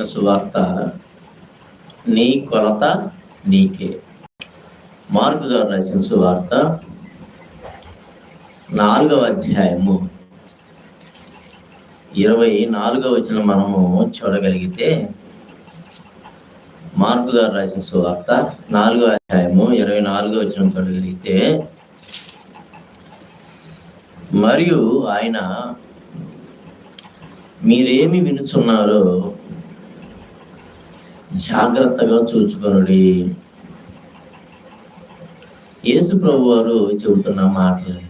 రాసిన సువార్త నీ కొలత నీకే. మార్కు గారు రాసిన సువార్త నాలుగవ అధ్యాయము. ఇరవై నాలుగవ వచనం మనము చూడగలిగితే మార్కు గారు రాసిన సువార్త నాలుగో అధ్యాయము ఇరవై నాలుగవ వచనం చూడగలిగితే మరియు ఆయన మీరేమి వినుచున్నారో జాగ్రత్తగా చూచుకొనుడి. యేసు ప్రభు వారు చెబుతున్న మాటలు.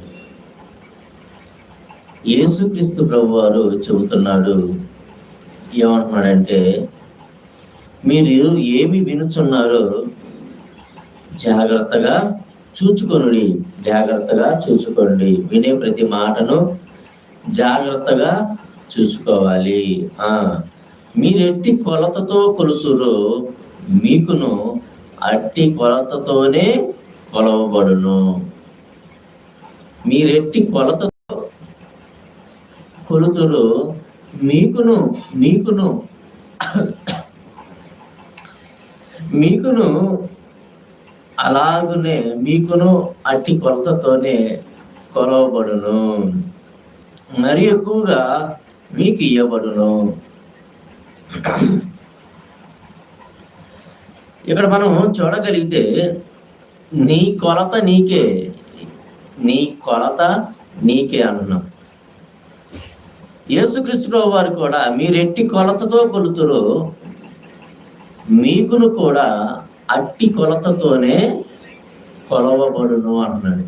యేసుక్రీస్తు ప్రభు వారు చెబుతున్నాడు. ఏమంటున్నాడంటే మీరు ఏమి వినుచున్నారో జాగ్రత్తగా చూచుకొనుడి. జాగ్రత్తగా చూచుకోండి వినే ప్రతి మాటను జాగ్రత్తగా చూసుకోవాలి ఆ. మీరెట్టి కొలతతో కొలుతురు మీకును అట్టి కొలతతోనే కొలవబడును. మీరెట్టి కొలతతో కొలుతురు మీకును మీకును మీకును అలాగునే మీకును అట్టి కొలతతోనే కొలవబడును. మరి ఎక్కువగా మీకు ఇవ్వబడును ఇక్కడ మనం చూడగలిగితే నీ కొలత నీకే. నీ కొలత నీకే అన్నాం యేసుక్రీస్తు వారు కూడా మీరెట్టి కొలతతో కొలుతురు మీకును కూడా అట్టి కొలతతోనే కొలవబడును అన్నాడు.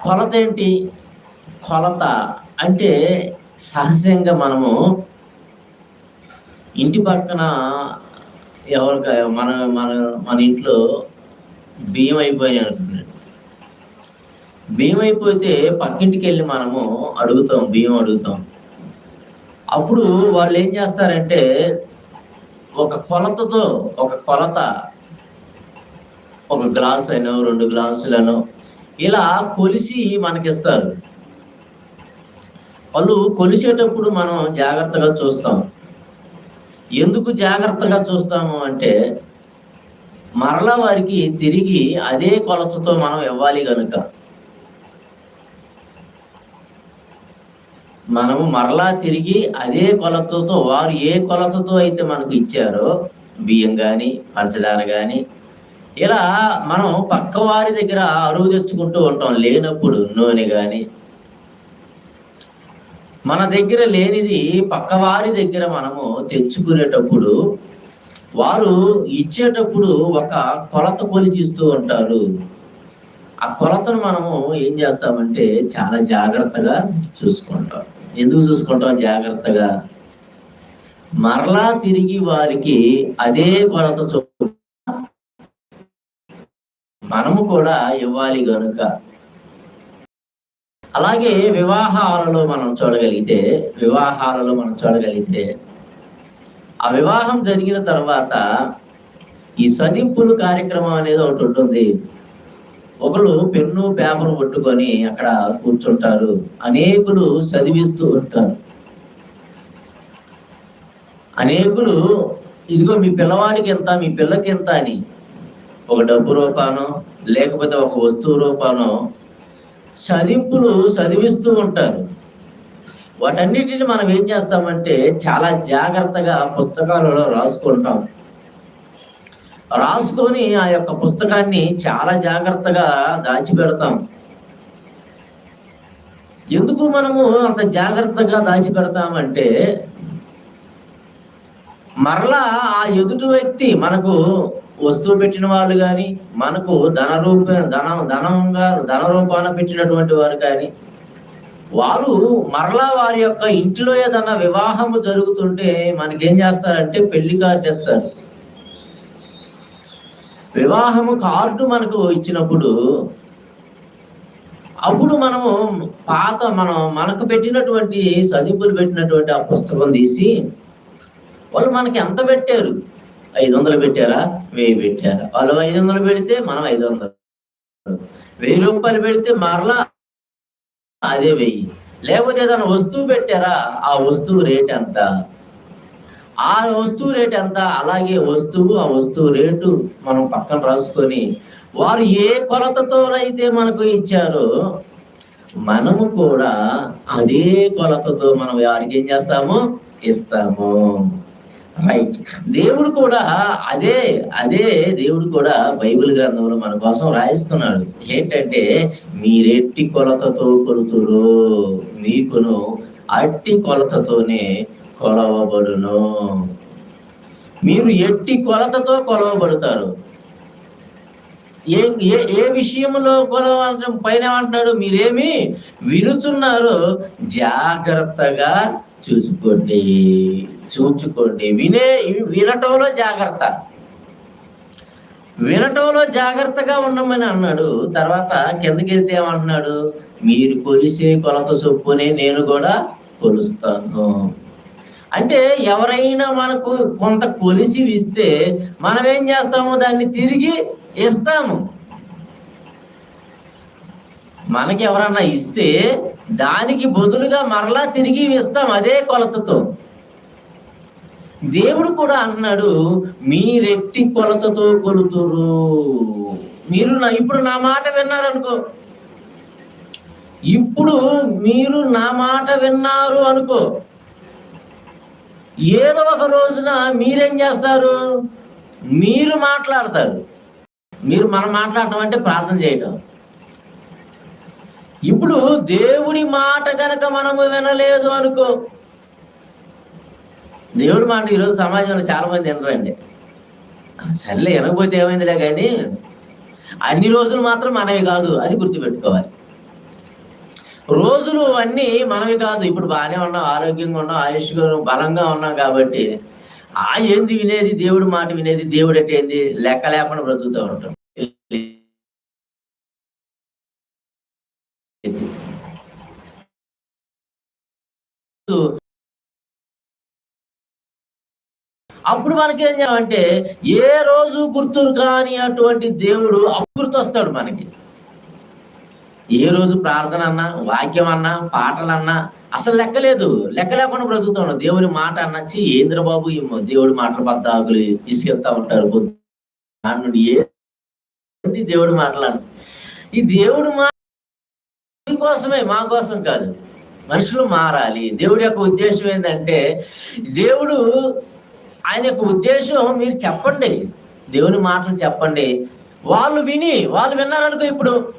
కొలత ఏంటి? కొలత అంటే సహజంగా మనము ఇంటి పక్కన ఎవరికి మన మన మన ఇంట్లో బియ్యం అయిపోయాయి అనుకున్నాడు బియ్యం అయిపోతే పక్కింటికి వెళ్ళి మనము అడుగుతాం బియ్యం అడుగుతాం. అప్పుడు వాళ్ళు ఏం చేస్తారంటే ఒక కొలతతో ఒక కొలత ఒక గ్లాస్ అయినో రెండు గ్లాసులను ఇలా కొలిసి మనకిస్తారు. వాళ్ళు కొలిసేటప్పుడు మనం జాగ్రత్తగా చూస్తాం. ఎందుకు జాగ్రత్తగా చూస్తాము అంటే మరలా వారికి తిరిగి అదే కొలతతో మనం ఇవ్వాలి కనుక మనము మరలా తిరిగి అదే కొలతతో వారు ఏ కొలతతో అయితే మనకు ఇచ్చారో బియ్యం కానీ పంచదార కానీ ఇలా మనం పక్క వారి దగ్గర అరువు తెచ్చుకుంటూ ఉంటాం. లేనప్పుడు నూనె కానీ మన దగ్గర లేనిది పక్కవారి దగ్గర మనము తెచ్చుకునేటప్పుడు వారు ఇచ్చేటప్పుడు ఒక కొలత కొలిచి ఇస్తూ ఉంటారు. ఆ కొలతను మనము ఏం చేస్తామంటే చాలా జాగ్రత్తగా చూసుకుంటాం. ఎందుకు చూసుకుంటాం జాగ్రత్తగా? మరలా తిరిగి వారికి అదే కొలత చొప్పున మనము కూడా ఇవ్వాలి కనుక అలాగే వివాహాలలో మనం చూడగలిగితే వివాహాలలో మనం చూడగలిగితే ఆ వివాహం జరిగిన తర్వాత ఈ సదింపులు కార్యక్రమం అనేది ఒకటి ఉంటుంది. ఒకరు పెన్ను పేపర్ పట్టుకొని అక్కడ కూర్చుంటారు. అనేకులు చదివిస్తూ ఉంటారు. అనేకులు ఇదిగో మీ పిల్లవాడికి ఎంత మీ పిల్లకి ఎంత అని. ఒక డబ్బు రూపానో లేకపోతే ఒక వస్తువు రూపానో చదింపులు చదివిస్తూ ఉంటారు. వాటన్నిటిని మనం ఏం చేస్తామంటే చాలా జాగ్రత్తగా పుస్తకాలలో రాసుకుంటాం. రాసుకొని ఆ యొక్క పుస్తకాన్ని చాలా జాగ్రత్తగా దాచిపెడతాం. ఎందుకు మనము అంత జాగ్రత్తగా దాచిపెడతామంటే మరలా ఆ ఎదుటి వ్యక్తి మనకు వస్తువు పెట్టిన వాళ్ళు కానీ మనకు ధన రూప ధనం ధనంగా ధన రూపాన పెట్టినటువంటి వారు కానీ వారు మరలా వారి యొక్క ఇంటిలో ఏదన్నా వివాహము జరుగుతుంటే మనకేం చేస్తారంటే పెళ్ళి కార్డు ఇస్తారు వివాహము కార్డు మనకు ఇచ్చినప్పుడు అప్పుడు మనము పాత మనం మనకు పెట్టినటువంటి సదింపులు పెట్టినటువంటి ఆ పుస్తకం తీసి వాళ్ళు మనకి ఎంత పెట్టారు? ఐదు వందలు పెట్టారా? వెయ్యి పెట్టారా. వాళ్ళు ఐదు వందలు పెడితే మనం ఐదు వందలు వెయ్యి రూపాయలు పెడితే మరలా అదే వెయ్యి. లేకపోతే ఏదైనా వస్తువు పెట్టారా? ఆ వస్తువు రేట్ ఎంత? ఆ వస్తువు రేటు ఎంత? అలాగే వస్తువు ఆ వస్తువు రేటు మనం పక్కన రాసుకొని వారు ఏ కొలతతోనైతే మనకు ఇచ్చారో మనము కూడా అదే కొలతతో మనం వారికి ఏం చేస్తాము? ఇస్తాము. రైట్ దేవుడు కూడా అదే అదే దేవుడు కూడా బైబిల్ గ్రంథంలో మన కోసం రాయిస్తున్నాడు. ఏంటంటే మీరెట్టి కొలతతో కొలుతురు మీకును అట్టి కొలతతోనే కొలవబడును. మీరు ఎట్టి కొలతతో కొలవబడతారు. ఏ ఏ ఏ విషయంలో కొలవ పైన అంటున్నాడు మీరేమి వినుచున్నారు జాగ్రత్తగా చూసుకోండి చూచుకోండి. వినే వినటంలో జాగ్రత్త. వినటంలో జాగ్రత్తగా ఉండమని అన్నాడు. తర్వాత కిందకి వెళ్తే ఏమంటున్నాడు? మీరు కొలిసే కొలత చొప్పునే నేను కూడా కొలుస్తాను. అంటే ఎవరైనా మనకు కొంత కొలిసి ఇస్తే మనం ఏం చేస్తాము? దాన్ని తిరిగి ఇస్తాము. మనకి ఎవరన్నా ఇస్తే దానికి బదులుగా మరలా తిరిగి ఇస్తాం అదే కొలతతో. దేవుడు కూడా అన్నాడు మీరెట్టి కొలతతో కొలుతురు? మీరు నా ఇప్పుడు నా మాట విన్నారనుకో. ఇప్పుడు మీరు నా మాట విన్నారు అనుకో. ఏదో ఒక రోజున మీరేం చేస్తారు? మీరు మాట్లాడతారు. మీరు మనం మాట్లాడటం అంటే ప్రార్థన చేయటం. ఇప్పుడు దేవుడి మాట గనక మనము వినలేదు అనుకో. దేవుడి మాట ఈరోజు సమాజంలో చాలా మంది వినరండి సర్లే వినకపోతే ఏమైందిలే కానీ అన్ని రోజులు మాత్రం మనవి కాదు అది గుర్తుపెట్టుకోవాలి. రోజులు అన్నీ మనవి కాదు ఇప్పుడు బాగానే ఉన్నాం ఆరోగ్యంగా ఉన్నాం ఆయుష్గా బలంగా ఉన్నాం కాబట్టి ఆ ఏంది వినేది దేవుడి మాట వినేది దేవుడు అంటే ఏంది? లెక్క లేకుండా బ్రతుకుతూ ఉంటాం. అప్పుడు మనకి ఏం చేయాలంటే ఏ రోజు గుర్తురు కాని అటువంటి దేవుడు అప్పుడు గుర్తొస్తాడు మనకి. ఏ రోజు ప్రార్థన అన్నా వాక్యం అన్నా పాటలన్నా అసలు లెక్కలేదు లెక్క లేకుండా బ్రతుకుతున్నాం దేవుని మాట అన్నచ్చి ఏంద్ర బాబు దేవుడి మాటలు బద్దాకులు ఇసుకెళ్తా ఉంటారు దాని నుండి ఏ దేవుడు మాట్లాడు ఈ దేవుడు మా కోసమే మా కోసం కాదు. మనుషులు మారాలి. దేవుడి యొక్క ఉద్దేశం ఏంటంటే దేవుడు ఆయన యొక్క ఉద్దేశం మీరు చెప్పండి. దేవుని మాటలు చెప్పండి. వాళ్ళు విని వాళ్ళు విన్నారనుకో ఇప్పుడు.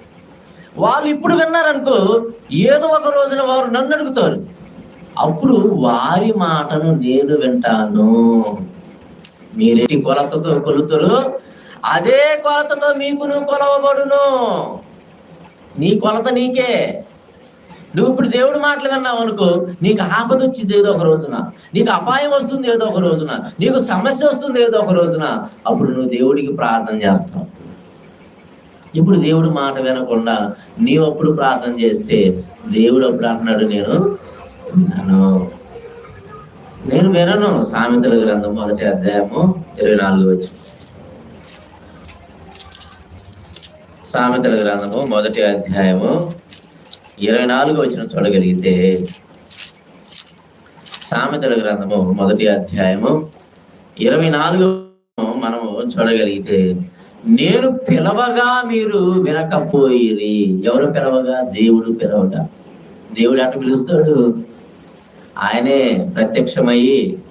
వాళ్ళు ఇప్పుడు విన్నారనుకో ఏదో ఒక రోజున వారు నన్ను అడుగుతారు. అప్పుడు వారి మాటను నేను వింటాను. మీరేటి కొలతతో కొలుతురు. అదే కొలతతో మీకును కొలవబడును. నీ కొలత నీకే. నువ్వు ఇప్పుడు దేవుడు మాటలు విన్నావు అనుకో నీకు ఆపద వచ్చింది ఏదో ఒక రోజున. నీకు అపాయం వస్తుంది ఏదో ఒక రోజున. నీకు సమస్య వస్తుంది ఏదో ఒక రోజున. అప్పుడు నువ్వు దేవుడికి ప్రార్థన చేస్తావు. ఇప్పుడు దేవుడు మాట వినకుండా నీవు అప్పుడు ప్రార్థన చేస్తే దేవుడు అప్పుడు అంటున్నాడు నేను వినను. నేను వినను. సామెతల గ్రంథం మొదటి అధ్యాయము ఇరవై నాలుగు వచ్చి సామెతల గ్రంథము మొదటి అధ్యాయము ఇరవై నాలుగు వచ్చిన చూడగలిగితే సామెతల గ్రంథము మొదటి అధ్యాయము. ఇరవై నాలుగు మనము చూడగలిగితే నేను పిలవగా మీరు వినకపోయిరి. ఎవరు పిలవగా? దేవుడు పిలవగా దేవుడు అటు పిలుస్తాడు? ఆయనే ప్రత్యక్షమయ్యి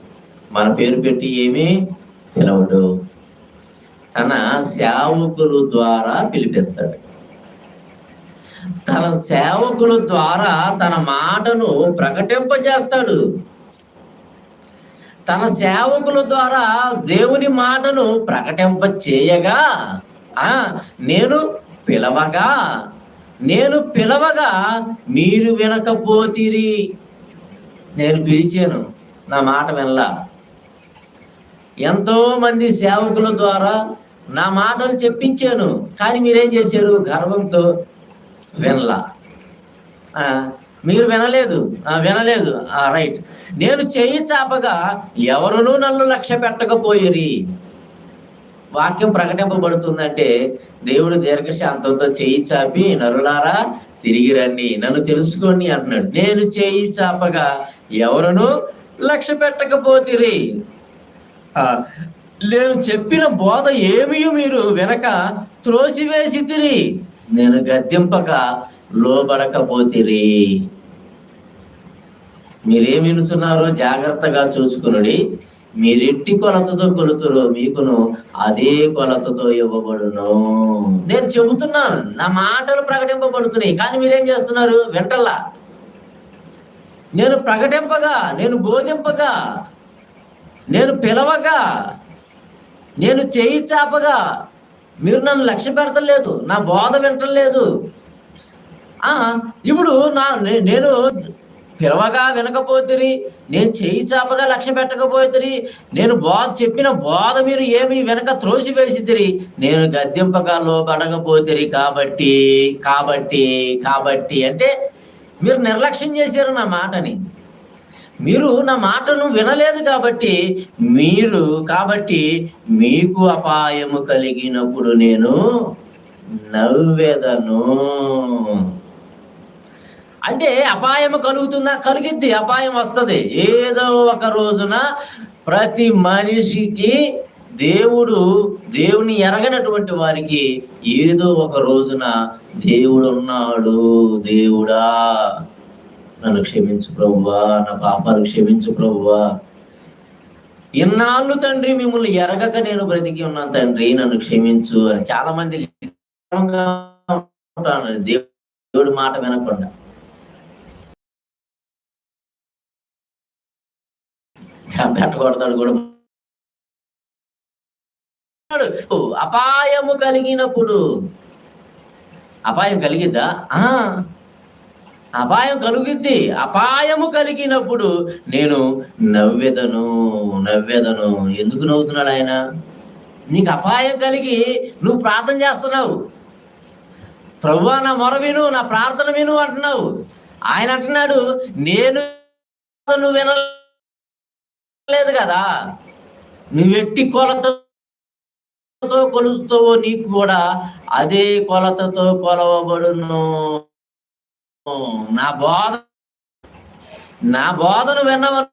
మన పేరు పెట్టి ఏమీ పిలవడు. తన సేవకులు ద్వారా పిలిపిస్తాడు. తన సేవకుల ద్వారా తన మాటను ప్రకటింపజేస్తాడు. తన సేవకుల ద్వారా దేవుని మాటను ప్రకటింప చేయగా ఆ నేను పిలవగా నేను పిలవగా మీరు వినకపోతిరి. నేను పిలిచాను నా మాట వినలా. ఎంతో మంది సేవకుల ద్వారా నా మాటలు చెప్పించాను కానీ మీరేం చేశారు? గర్వంతో వినలా. మీరు వినలేదు. వినలేదు. ఆ, రైట్. నేను చేయి చాపగా ఎవరునూ నన్ను లక్ష్య పెట్టకపోయిరి. వాక్యం ప్రకటింపబడుతుందంటే దేవుడు దీర్ఘశాంతంతో చేయి చాపి నరులారా తిరిగి రండి. నన్ను తెలుసుకోండి అంటున్నాడు. నేను చేయి చాపగా ఎవరును లక్ష్య పెట్టకపోతిరి. నేను చెప్పిన బోధ ఏమీ మీరు వెనక త్రోసివేసితిరి. నేను గద్దెంపక లోబడకపోతిరి. మీరేం వినుచున్నారో జాగ్రత్తగా చూసుకునుడి మీరెట్టి కొలతతో కొలుతురో మీకును అదే కొలతతో ఇవ్వబడును. నేను చెబుతున్నాను నా మాటలు ప్రకటింపబడుతున్నాయి కానీ మీరేం చేస్తున్నారు? వెంటల్లా? నేను ప్రకటింపగా నేను బోధింపగా నేను పిలవగా నేను చేయి చాపగా మీరు నన్ను లక్ష్య పెడతలేదు నా బోధ వింటలేదు. ఇప్పుడు నా నే- నేను పిలవగా వినకపోతురి నేను చేయి చాపగా లక్ష్య పెట్టకపోతురి నేను బోధ చెప్పిన బోధ మీరు ఏమి వెనక త్రోసి వేసితిరి నేను గద్దెంపగా లోపడకపోతిరి కాబట్టి కాబట్టి కాబట్టి అంటే మీరు నిర్లక్ష్యం చేశారు నా మాటని. మీరు నా మాటను వినలేదు కాబట్టి మీరు కాబట్టి మీకు అపాయము కలిగినప్పుడు నేను నవ్వేదను. అంటే అపాయం కలుగుతుందా? కలిగిద్ది అపాయం వస్తుంది. ఏదో ఒక రోజున ప్రతి మనిషికి దేవుడు దేవుని ఎరగనటువంటి వారికి ఏదో ఒక రోజున దేవుడు ఉన్నాడు దేవుడా. నన్ను క్షమించు ప్రభువా నా పాపాలు క్షమించు ప్రభువా. ఇన్నాళ్ళు తండ్రి మిమ్మల్ని ఎరగక నేను బ్రతికి ఉన్నాను తండ్రి నన్ను క్షమించు అని చాలా మంది దేవుడి మాట వినకుండా. పెట్టకూడతాడు కూడా. అపాయము కలిగినప్పుడు. అపాయం కలిగిద్దా? ఆ. అపాయం కలుగుద్ది. అపాయము కలిగినప్పుడు నేను నవ్వెదను నవ్వెదను. ఎందుకు నవ్వుతున్నాడు ఆయన? నీకు అపాయం కలిగి నువ్వు ప్రార్థన చేస్తున్నావు. ప్రభు నా మొర విను నా ప్రార్థన విను అంటున్నావు. ఆయన అంటున్నాడు నేను నువ్వు వినలేదు కదా. నువ్వెట్టి కొలతతో కొలుస్తావో నీకు కూడా అదే కొలతతో కొలవబడును. నా బోధ నా బోధను విన్నవ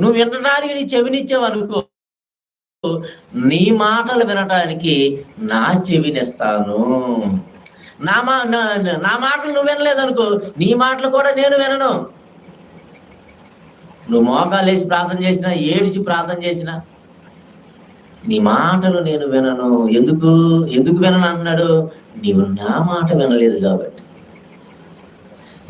నువ్వు వినడానికి నీ చెవినిచ్చేవనుకో నీ మాటలు వినటానికి నా చెవినిస్తాను. నా మా నా- నా మాటలు నువ్వు వినలేదు అనుకో నీ మాటలు కూడా నేను వినను. నువ్వు మోకాలు వేసి ప్రార్థన చేసినా ఏడిచి ప్రార్థన చేసినా నీ మాటలు నేను వినను. ఎందుకు? ఎందుకు వినను అన్నాడు నీవు నా మాట వినలేదు కాబట్టి.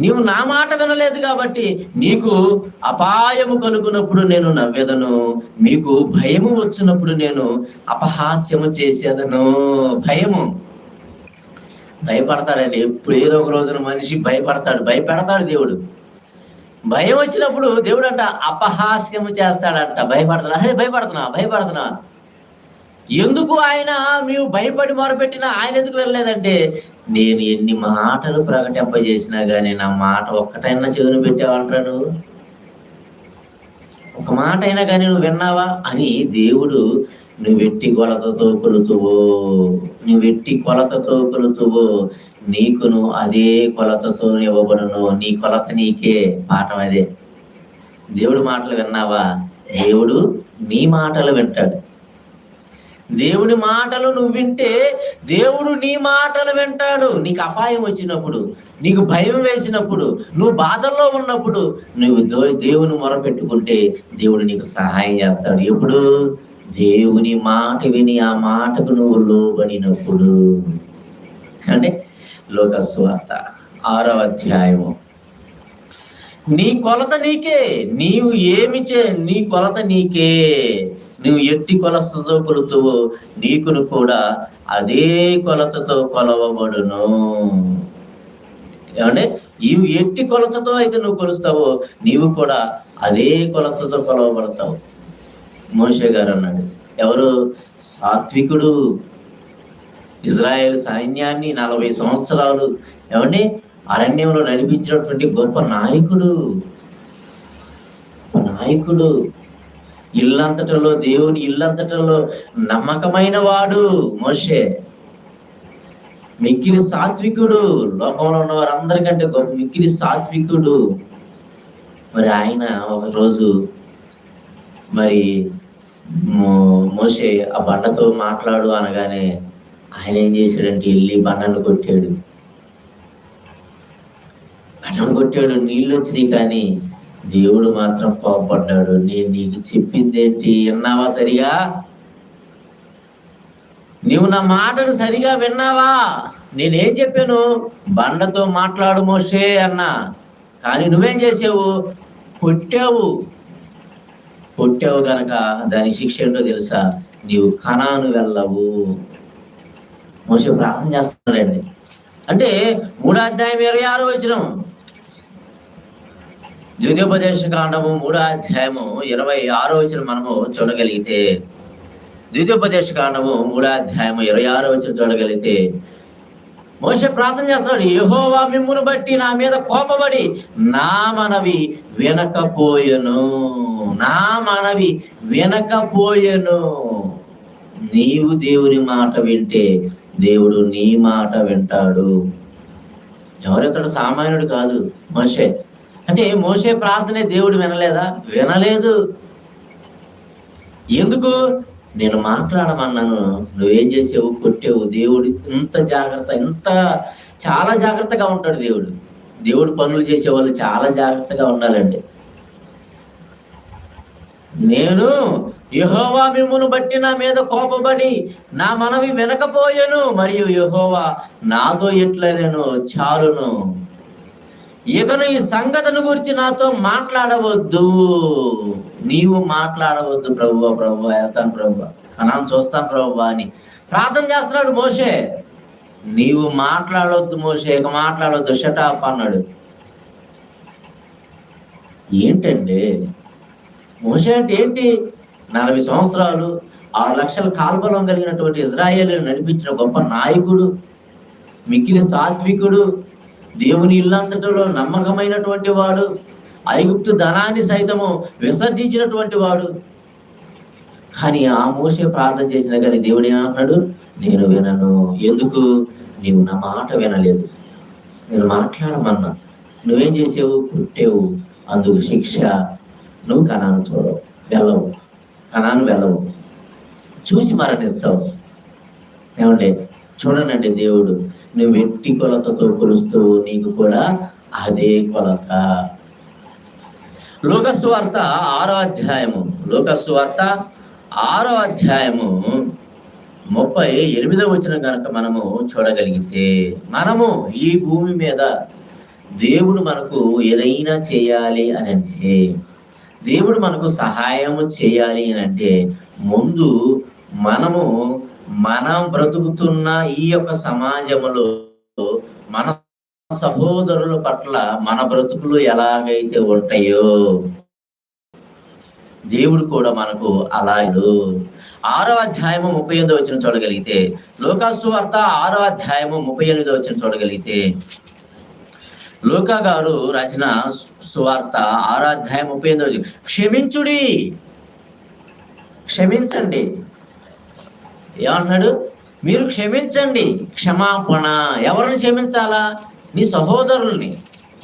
నీవు నా మాట వినలేదు కాబట్టి నీకు అపాయము కలుగునప్పుడు నేను నవ్వెదను. మీకు భయము వచ్చినప్పుడు నేను అపహాస్యము చేసేదను. భయము. భయపడతాడండి ఎప్పుడు ఏదో ఒక రోజున మనిషి భయపడతాడు. భయపెడతాడు దేవుడు. భయం వచ్చినప్పుడు దేవుడు అంట అపహాస్యము చేస్తాడంట. భయపడుతున్నా. అరే భయపడుతున్నా భయపడుతున్నా. ఎందుకు ఆయన మేము భయపడి మొరపెట్టినా ఆయన ఎందుకు వెళ్ళలేదంటే నేను ఎన్ని మాటలు ప్రకటింపజేసినా గానీ నా మాట ఒక్కటైనా చెవిని పెట్టావంటారా నువ్వు? ఒక మాట అయినా కానీ నువ్వు విన్నావా? అని దేవుడు నువ్వు ఎట్టి కొలతతో కొలుతువో నువ్వు ఎట్టి కొలతతో కొలుతువో నీకును అదే కొలతతో ఇవ్వబడును నీ కొలత నీకే. పాఠం అదే. దేవుడు మాటలు విన్నావా? దేవుడు నీ మాటలు వింటాడు. దేవుని మాటలు నువ్వు వింటే దేవుడు నీ మాటలు వింటాడు. నీకు అపాయం వచ్చినప్పుడు నీకు భయం వేసినప్పుడు నువ్వు బాధల్లో ఉన్నప్పుడు నువ్వు దో- దేవుని మొరపెట్టుకుంటే దేవుడు నీకు సహాయం చేస్తాడు. ఎప్పుడు? దేవుని మాట విని ఆ మాటకు నువ్వు లోబడినప్పుడు. అంటే లోకస్వార్త ఆరవ అధ్యాయము. నీ కొలత నీకే నీవు ఏమి చే నీ కొలత నీకే. నువ్వు ఎట్టి కొలతతో కొలుతువు నీకును కూడా అదే కొలతతో కొలవబడును. ఏమంటే నీవు ఎట్టి కొలతతో అయితే నువ్వు కొలుస్తావో నీవు కూడా అదే కొలతతో కొలవబడతావు. మోషే గారు అన్నాడు ఎవరు? సాత్వికుడు. ఇజ్రాయెల్ సైన్యాన్ని నలభై సంవత్సరాలు ఏమండి? అరణ్యంలో నడిపించినటువంటి గొప్ప నాయకుడు. నాయకుడు. ఇల్లంతటలో దేవుని ఇల్లంతటలో నమ్మకమైన వాడు మోషే. మిక్కిలి సాత్వికుడు లోకంలో ఉన్న వారందరికంటే గొప్ప మిక్కిలి సాత్వికుడు. మరి ఆయన ఒక రోజు మరి మో- ఆ బండతో మాట్లాడు అనగానే ఆయన ఏం చేశాడంటే వెళ్ళి బండను కొట్టాడు. బండను కొట్టాడు నీళ్ళు వచ్చినాయి కానీ దేవుడు మాత్రం కోపడ్డాడు. నేను నీకు చెప్పిందేంటి? విన్నావా సరిగా? నీవు నా మాటను సరిగా విన్నావా? నేనేం చెప్పాను? బండతో మాట్లాడు మోషే అన్నా. కానీ నువ్వేం చేసావు? కొట్టావు. కొట్టావు గనక దాని శిక్ష ఏంటో తెలుసా? నీవు కణాను వెళ్ళవు. మోసే ప్రార్థన చేస్తున్నాడండి. అంటే మూడో అధ్యాయం ఇరవై ఆరు వచ్చినాం ద్వితీయోపదేశ కాండము మూడో అధ్యాయము ఇరవై ఆరో వచ్చిన మనము చూడగలిగితే. ద్వితీయోపదేశ కాండము మూడో అధ్యాయము ఇరవై ఆరో వచ్చిన చూడగలిగితే మోస ప్రార్థన చేస్తున్నాడు యహోవా మిమ్మును బట్టి నా మీద కోపబడి నా మనవి వినకపోయెను నా మనవి వినకపోయెను. నీవు దేవుని మాట వింటే దేవుడు నీ మాట వింటాడు. ఎవరెత్తడు? సామాన్యుడు కాదు. మనిషే అంటే మోసే ప్రార్థనే దేవుడు వినలేదా? వినలేదు. ఎందుకు? నేను మాట్లాడమన్నాను. నువ్వేం చేసావు? కొట్టావు. దేవుడు ఇంత జాగ్రత్త ఇంత చాలా జాగ్రత్తగా ఉంటాడు దేవుడు. దేవుడు పనులు చేసే వాళ్ళు చాలా జాగ్రత్తగా ఉండాలండి. నేను యహోవా మిమ్మును బట్టి నా మీద కోపబడి నా మనవి వినకపోయాను మరియు యహోవా నాతో ఎట్లనేను చాలును. ఇకను ఈ సంగతిని గురించి నాతో మాట్లాడవద్దు. నీవు మాట్లాడవద్దు ప్రభు ప్రభు వెళ్తాను ప్రభు కణాన్ని చూస్తాను ప్రభు అని ప్రార్థన చేస్తున్నాడు మోషే. నీవు మాట్లాడవద్దు మోషే ఇక మాట్లాడవద్దు షటాప్ అన్నాడు. ఏంటండి? మోషే అంటే ఏంటి? నలభై సంవత్సరాలు ఆరు లక్షల కాల్బలం కలిగినటువంటి ఇజ్రాయేల్ నడిపించిన గొప్ప నాయకుడు మిక్కిలి సాత్వికుడు దేవుని ఇల్లంతటిలో నమ్మకమైనటువంటి వాడు ఐగుప్తు ధనాన్ని సైతము విసర్జించినటువంటి వాడు. కానీ ఆ మోసే ప్రార్థన చేసిన కానీ దేవుడు ఏమన్నాడు? నేను వినను. ఎందుకు? నీవు నా మాట వినలేదు. నేను మాట్లాడమన్నా. నువ్వేం చేసావు? కుట్టేవు అందుకు శిక్ష. నువ్వు కణాను చూడవు. వెళ్ళవు. కణాను వెళ్ళవు. చూసి మరణిస్తావు. ఏమండి? చూడనండి దేవుడు. నువ్వు ఎట్టి కొలతతో కొలుస్తూ నీకు కూడా అదే కొలత. లోకస్వార్త ఆరో అధ్యాయము. లోకస్వార్త ఆరో అధ్యాయము ముప్పై ఎనిమిదో వచ్చిన కనుక మనము చూడగలిగితే మనము ఈ భూమి మీద దేవుడు మనకు ఏదైనా చేయాలి అని అంటే దేవుడు మనకు సహాయము చేయాలి అని అంటే ముందు మనము మనం బ్రతుకుతున్న ఈ యొక్క సమాజంలో మన సహోదరుల పట్ల మన బ్రతుకులు ఎలాగైతే ఉంటాయో దేవుడు కూడా మనకు అలాగే ఆరో అధ్యాయము ముప్పై ఎనిమిదో వచ్చిన చూడగలిగితే లోకాసు వార్త ఆరో అధ్యాయము ముప్పై ఎనిమిదో వచ్చిన చూడగలిగితే లోకా గారు రాసిన సువార్త ఆరో అధ్యాయం ముప్పై ఎనిమిదో క్షమించుడి క్షమించండి. ఏమంటున్నాడు మీరు క్షమించండి క్షమాపణ. ఎవరిని క్షమించాలా? నీ సహోదరుల్ని.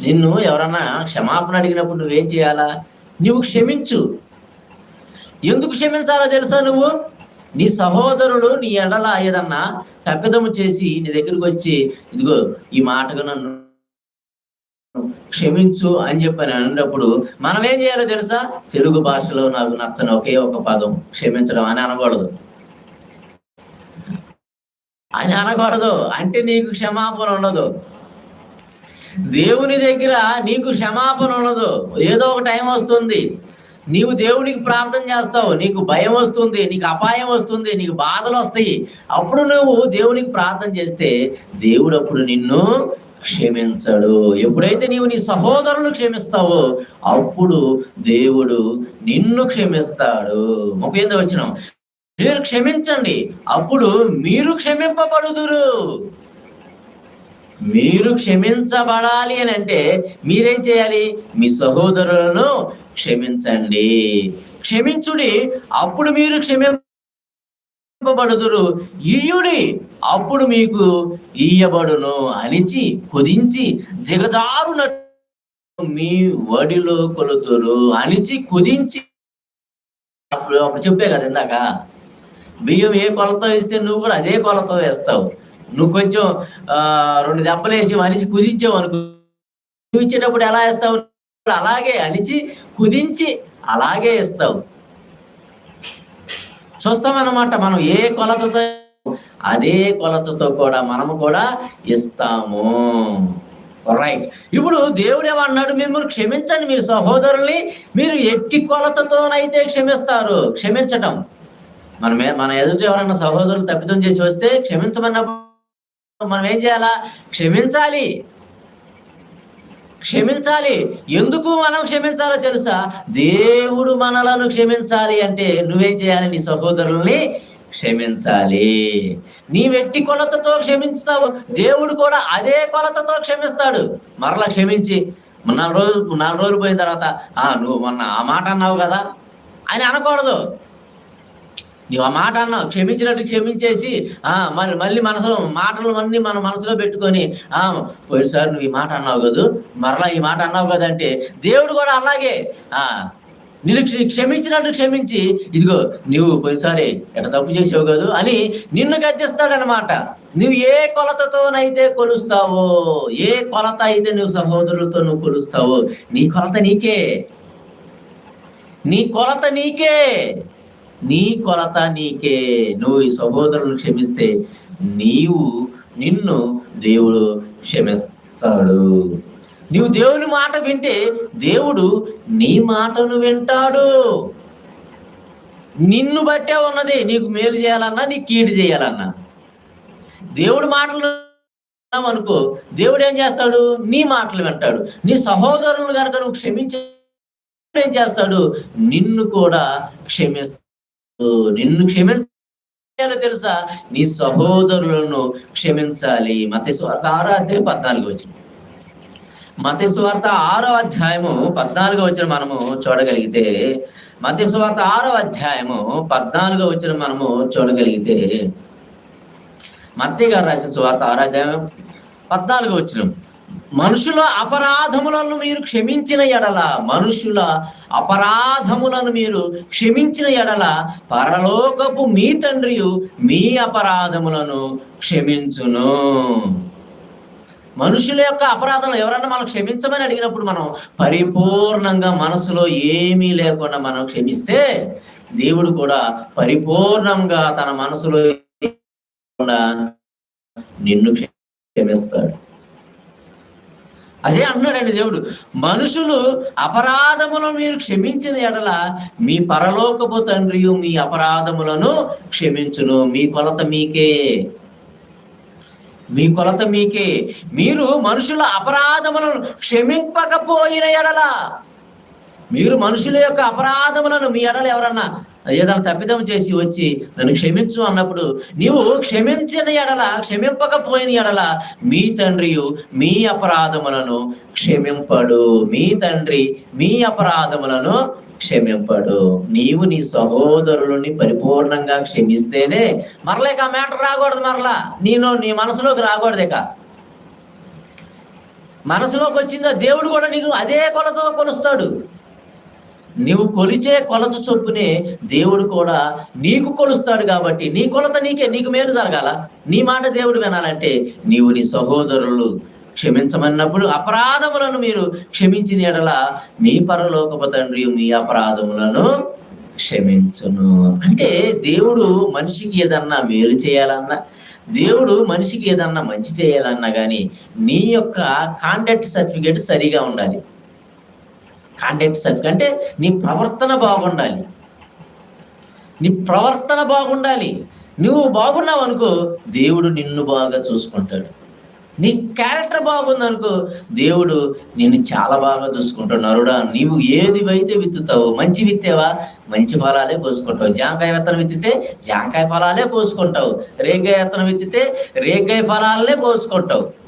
నిన్ను ఎవరన్నా క్షమాపణ అడిగినప్పుడు నువ్వేం చేయాలా? నువ్వు క్షమించు. ఎందుకు క్షమించాలో తెలుసా నువ్వు? నీ సహోదరుడు నీ ఎడల ఏదన్నా తప్పిదము చేసి నీ దగ్గరికి వచ్చి ఇదిగో ఈ మాటగా నన్ను క్షమించు అని చెప్పని అన్నప్పుడు మనం ఏం చేయాలో తెలుసా? తెలుగు భాషలో నాకు నచ్చని ఒకే ఒక పదం క్షమించడం అని అనకూడదు. అని అనకూడదు. అంటే నీకు క్షమాపణ ఉండదు. దేవుని దగ్గర నీకు క్షమాపణ ఉండదు. ఏదో ఒక టైం వస్తుంది. నీవు దేవునికి ప్రార్థన చేస్తావు. నీకు భయం వస్తుంది. నీకు అపాయం వస్తుంది. నీకు బాధలు వస్తాయి. అప్పుడు నువ్వు దేవునికి ప్రార్థన చేస్తే దేవుడు అప్పుడు నిన్ను క్షమించడు. ఎప్పుడైతే నీవు నీ సహోదరులు క్షమిస్తావో అప్పుడు దేవుడు నిన్ను క్షమిస్తాడు. ముప్పై ఎనిమిది వచ్చినాం మీరు క్షమించండి. అప్పుడు మీరు క్షమింపబడుదురు. మీరు క్షమించబడాలి అని అంటే మీరేం చేయాలి? మీ సహోదరులను క్షమించండి. క్షమించుడి అప్పుడు మీరు క్షమింపబడుదురు. ఈయుడి అప్పుడు మీకు ఇయ్యబడును అనిచి కుదించి జిగజారునట్టు మీ వడిలో కొలుతురు. అనిచి కుదించి అప్పుడు అప్పుడు చెప్పే కదా ఇందాక? బియ్యం ఏ కొలతో ఇస్తే నువ్వు కూడా అదే కొలతో వేస్తావు. నువ్వు కొంచెం రెండు దెబ్బలు వేసి మనిషి కుదించావు అనుకో. నువ్వు ఇచ్చేటప్పుడు ఎలా వేస్తావు? అలాగే అనిచి కుదించి అలాగే ఇస్తావు చూస్తామన్నమాట మనం ఏ కొలతతో అదే కొలతతో కూడా మనము కూడా ఇస్తాము. రైట్ ఇప్పుడు దేవుడు ఏమన్నాడు? మిమ్మల్ని క్షమించండి మీరు సహోదరుల్ని. మీరు ఎట్టి కొలతతోనైతే క్షమిస్తారు క్షమించటం. మనమే మన ఎదుటి ఎవరైనా సహోదరులు తప్పితం చేసి వస్తే క్షమించమన్నప్పుడు మనం ఏం చేయాలా? క్షమించాలి. క్షమించాలి. ఎందుకు మనం క్షమించాలో తెలుసా? దేవుడు మనలను క్షమించాలి అంటే నువ్వేం చేయాలి? నీ సహోదరుల్ని క్షమించాలి. నీ వెట్టి కొలతతో క్షమించుతావు దేవుడు కూడా అదే కొలతతో క్షమిస్తాడు. మరలా క్షమించి నాలుగు రోజులు నాలుగు రోజులు పోయిన తర్వాత ఆ నువ్వు మొన్న ఆ మాట అన్నావు కదా? అని అనకూడదు. నువ్వు ఆ మాట అన్నావు క్షమించినట్టు క్షమించేసి ఆ మరి మళ్ళీ మనసులో మాటలు అన్నీ మన మనసులో పెట్టుకొని ఆ పోయినసారి నువ్వు ఈ మాట అన్నావు కదూ మరలా ఈ మాట అన్నావు కదా అంటే దేవుడు కూడా అలాగే ఆ నిన్ను క్షమించినట్టు క్షమించి ఇదిగో నువ్వు పోయినసారి ఎట తప్పు చేసావు కదూ అని నిన్ను గద్దిస్తాడనమాట నువ్వు ఏ కొలతతోనైతే కొలుస్తావో ఏ కొలత అయితే నువ్వు సహోదరులతో నువ్వు కొలుస్తావో నీ కొలత నీకే. నీ కొలత నీకే. నీ కొలత నీకే. నువ్వు ఈ సహోదరులను క్షమిస్తే నీవు నిన్ను దేవుడు క్షమిస్తాడు. నీవు దేవుని మాట వింటే దేవుడు నీ మాటను వింటాడు. నిన్ను బట్టే ఉన్నది నీకు మేలు చేయాలన్నా నీకు కీడు చేయాలన్నా. దేవుడి మాటలు అనుకో దేవుడు ఏం చేస్తాడు? నీ మాటలు వింటాడు. నీ సహోదరులు కనుక నువ్వు క్షమించే ఏం చేస్తాడు? నిన్ను కూడా క్షమిస్తాడు. నిన్ను క్షమించాలో తెలుసా? నీ సహోదరులను క్షమించాలి. మత స్వార్థ ఆరో అధ్యాయం పద్నాలుగు వచ్చిన మత స్వార్థ ఆరో అధ్యాయము పద్నాలుగో వచ్చిన మనము చూడగలిగితే మత స్వార్థ ఆరో అధ్యాయము పద్నాలుగో వచ్చిన మనము చూడగలిగితే మత్తి గారు రాసిన స్వార్థ ఆరో అధ్యాయం పద్నాలుగో వచ్చిన మనుషుల అపరాధములను మీరు క్షమించిన ఎడల మనుషుల అపరాధములను మీరు క్షమించిన ఎడల పరలోకపు మీ తండ్రియు మీ అపరాధములను క్షమించును. మనుషుల యొక్క అపరాధం ఎవరన్నా మనం క్షమించమని అడిగినప్పుడు మనం పరిపూర్ణంగా మనసులో ఏమీ లేకుండా మనం క్షమిస్తే దేవుడు కూడా పరిపూర్ణంగా తన మనసులో నిన్ను క్షమిస్తాడు. అదే అంటున్నాడండి దేవుడు మనుషులు అపరాధములను మీరు క్షమించిన ఎడల మీ పరలోకపు తండ్రి మీ అపరాధములను క్షమించును. మీ కొలత మీకే. మీ కొలత మీకే. మీరు మనుషుల అపరాధములను క్షమింపకపోయిన ఎడల మీరు మనుషుల యొక్క అపరాధములను మీ ఎడలు ఎవరన్నా ఏదైనా తప్పిదం చేసి వచ్చి నన్ను క్షమించు అన్నప్పుడు నీవు క్షమించిన ఎడల క్షమింపకపోయిన ఎడల మీ తండ్రియు మీ అపరాధములను క్షమింపడు. మీ తండ్రి మీ అపరాధములను క్షమింపడు. నీవు నీ సహోదరులని పరిపూర్ణంగా క్షమిస్తేనే మరలా ఇక మ్యాటర్ రాకూడదు మరలా. నేను నీ మనసులోకి రాకూడదు ఇక. మనసులోకి వచ్చిందా దేవుడు కూడా నీకు అదే కొలతో కొలుస్తాడు. నీవు కొలిచే కొలత చొప్పునే దేవుడు కూడా నీకు కొలుస్తాడు కాబట్టి నీ కొలత నీకే నీకు మేలు జరగాల. నీ మాట దేవుడు వినాలంటే నీవు నీ సహోదరులు క్షమించమన్నప్పుడు అపరాధములను మీరు క్షమించిన ఎడల మీ పరలోకపు తండ్రి మీ అపరాధములను క్షమించును. అంటే దేవుడు మనిషికి ఏదన్నా మేలు చేయాలన్నా దేవుడు మనిషికి ఏదన్నా మంచి చేయాలన్నా కానీ నీ యొక్క కాంటాక్ట్ సర్టిఫికేట్ సరిగా ఉండాలి. కాంటాక్ట్ సెల్ఫ్ అంటే నీ ప్రవర్తన బాగుండాలి. నీ ప్రవర్తన బాగుండాలి. నువ్వు బాగున్నావు అనుకో దేవుడు నిన్ను బాగా చూసుకుంటాడు. నీ క్యారెక్టర్ బాగుందనుకో దేవుడు నిన్ను చాలా బాగా చూసుకుంటున్నారుడా నీవు ఏది అయితే విత్తుతావు మంచి విత్తేవా? మంచి ఫలాలే కోసుకుంటావు. జాంకాయ విత్తనం విత్తితే జాంకాయ ఫలాలే కోసుకుంటావు. రేగాయ విత్తనం విత్తితే రేగాయ ఫలాలనే కోసుకుంటావు.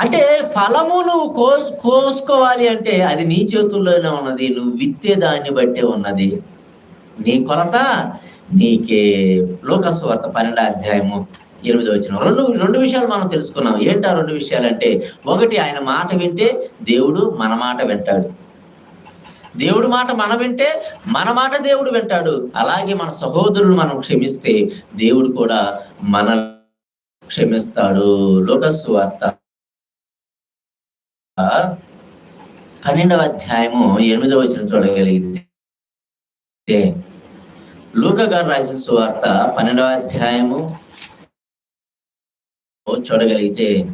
అంటే ఫలము నువ్వు కో కోసుకోవాలి అంటే అది నీ చేతుల్లోనే ఉన్నది నువ్వు విత్తే దాన్ని బట్టే ఉన్నది. నీ కొలత నీకే. లోకస్వార్త పన్నెండు అధ్యాయము ఎనిమిది వచ్చిన రెండు రెండు విషయాలు మనం తెలుసుకున్నాం. ఏంటా రెండు విషయాలు అంటే ఒకటి ఆయన మాట వింటే దేవుడు మన మాట వింటాడు. దేవుడి మాట మనం వింటే మన మాట దేవుడు వింటాడు. అలాగే మన సహోదరులు మనం క్షమిస్తే దేవుడు కూడా మన క్షమిస్తాడు. లోకస్వార్త పన్నెండవ అధ్యాయము ఎనిమిదవ వచ్చిన చూడగలిగితే లూక గారు రాసిన సువార్త పన్నెండవ అధ్యాయము చూడగలిగితే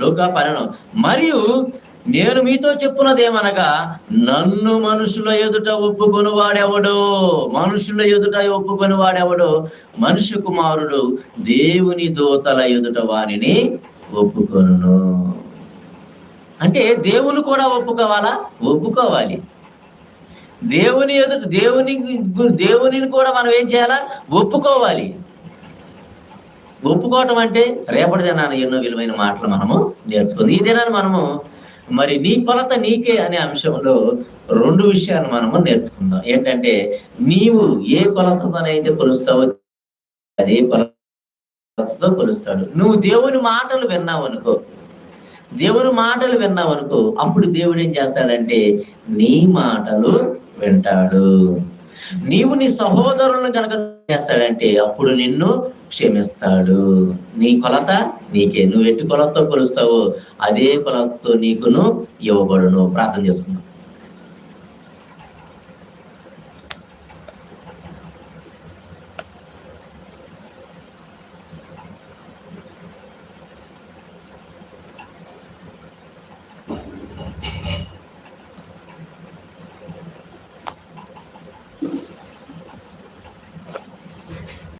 లూక పన్నెండు మరియు నేను మీతో చెప్పున్నదేమనగా నన్ను మనుషుల ఎదుట ఒప్పుకొని వాడెవడో మనుషుల ఎదుట ఒప్పుకొని వాడెవడో మనుష్య కుమారుడు దేవుని దూతల ఎదుట వారిని ఒప్పుకొను అంటే దేవుని కూడా ఒప్పుకోవాలా? ఒప్పుకోవాలి. దేవుని ఎదుట దేవుని దేవునిని కూడా మనం ఏం చేయాలా? ఒప్పుకోవాలి. ఒప్పుకోవటం అంటే రేపటి దినాన ఎన్నో విలువైన మాటలు మనము నేర్చుకుంది. ఈ దినాన్ని మనము మరి నీ కొలత నీకే అనే అంశంలో రెండు విషయాలు మనము నేర్చుకుందాం. ఏంటంటే నీవు ఏ కొలతతోనైతే కొలుస్తావో అదే కొలతతో కొలుస్తాడు. నువ్వు దేవుని మాటలు విన్నావు అనుకో దేవుని మాటలు విన్నావు అనుకో అప్పుడు దేవుడు ఏం చేస్తాడంటే నీ మాటలు వింటాడు. నీవు నీ సహోదరులను కనుక చేస్తాడంటే అప్పుడు నిన్ను క్షమిస్తాడు. నీ కొలత నీకే. నువ్వు ఎట్టి కొలతతో కొలుస్తావో అదే కొలతతో నీకును ఇవ్వబడును. ప్రార్థన చేసుకున్నావు